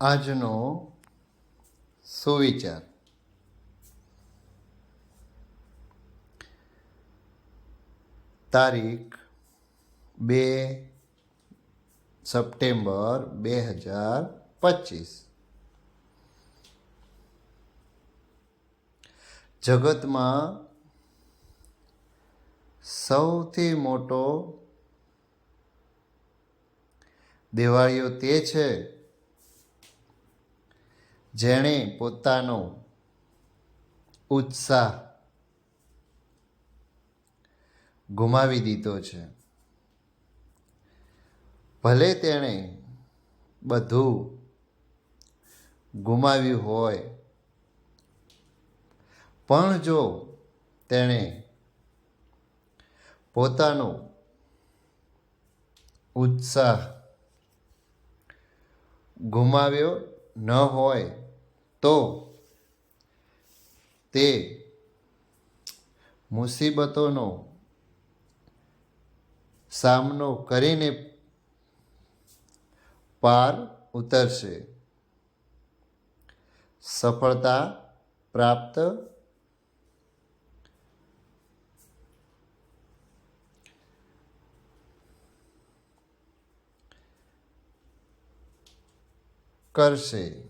આજનો સુવિચાર. તારીખ બે સપ્ટેમ્બર બે હજાર પચીસ. જગતમાં સૌથી મોટો દેવાળીઓ તે છે જેણે પોતાનો ઉત્સાહ ગુમાવી દીધો છે. ભલે તેણે બધું ગુમાવ્યું હોય, પણ જો તેણે પોતાનો ઉત્સાહ ગુમાવ્યો ન હોય તો તે મુસીબતોનો સામનો કરીને પાર ઉતરશે. સફળતા પ્રાપ્ત કરશે.